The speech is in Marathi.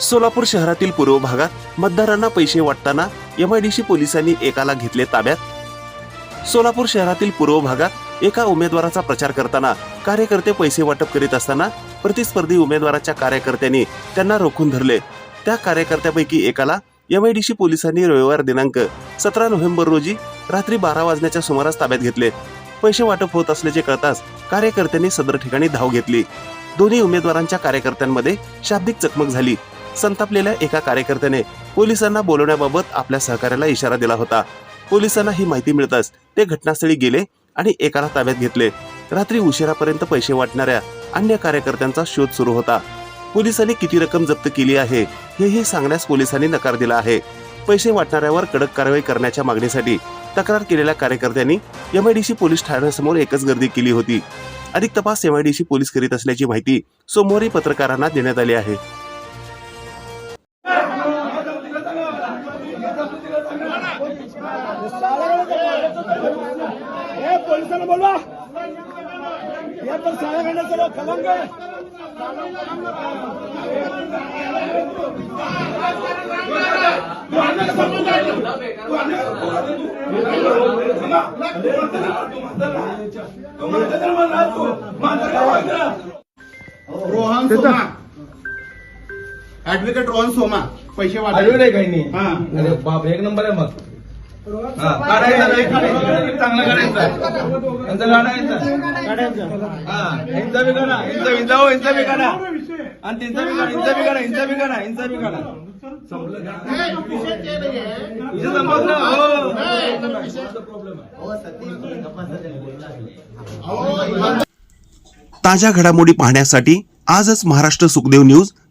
सोलापूर शहरातील पूर्व भागात मतदारांना पैसे वाटताना एमआयडीसी पोलिसांनी एकाला घेतले ताब्यात. सोलापूर शहरातील पूर्व भागात एका उमेदवाराचा प्रचार करताना कार्यकर्ते पैसे वाटप करीत असताना प्रतिस्पर्धी उमेदवाराच्या कार्यकर्त्यांनी त्यांना रोखून धरले. त्या कार्यकर्त्यापैकी एकाला एमआयडीसी पोलिसांनी रविवार दिनांक सतरा नोव्हेंबर रोजी रात्री बारा वाजण्याच्या सुमारास ताब्यात घेतले. पैसे वाटप होत असल्याचे कळताच कार्यकर्त्यांनी सदर ठिकाणी धाव घेतली. दोन्ही उमेदवारांच्या कार्यकर्त्यांमध्ये शाब्दिक चकमक झाली. संतापलेल्या एका कार्यकर्त्याने पोलिसांना बोलवण्याबाबत आपल्या सहकार्याला इशारा दिला होता. पोलिसांना ही माहिती मिळताच ते घटनास्थळी गेले आणि एकाला ताब्यात घेतले. रात्री उशिरापर्यंत पैसे वाटणाऱ्या अन्य कार्यकर्त्यांचा शोध सुरू होता. पोलिसांनी किती रक्कम जप्त केली आहे हेही सांगण्यास पोलिसांनी नकार दिला आहे. पैसे वाटणाऱ्यावर कडक कारवाई करण्याच्या मागणीसाठी तक्रार केलेल्या कार्यकर्त्यांनी एमआयडीसी पोलीस ठाण्यासमोर एकच गर्दी केली होती. अधिक तपास एमआयडीसी पोलीस करीत असल्याची माहिती सोमवारी पत्रकारांना देण्यात आली आहे. हे पोलिसांना बोलवा हे पण साड्या घालण्याचं सर्व खलंग रोहन सोमा ऍडव्होकेट रोहन सोमा पैसे आहे काही नाही. हा. अरे बाप एक नंबर आहे मग. हा, काढायचा नाही, काढायचा. चांगला काढायचा. यांचा काढायचा हा. यांचा बी काढा यांचा यांचा हो यांचा बी काढा आणि त्यांचा बी काढा यांचा बी काढा यांचा बी काढा यांचा बी काढा विषय संपला, हो. ताज्या घडामोडी पाहण्यासाठी आजच महाराष्ट्र सुखदेव न्यूज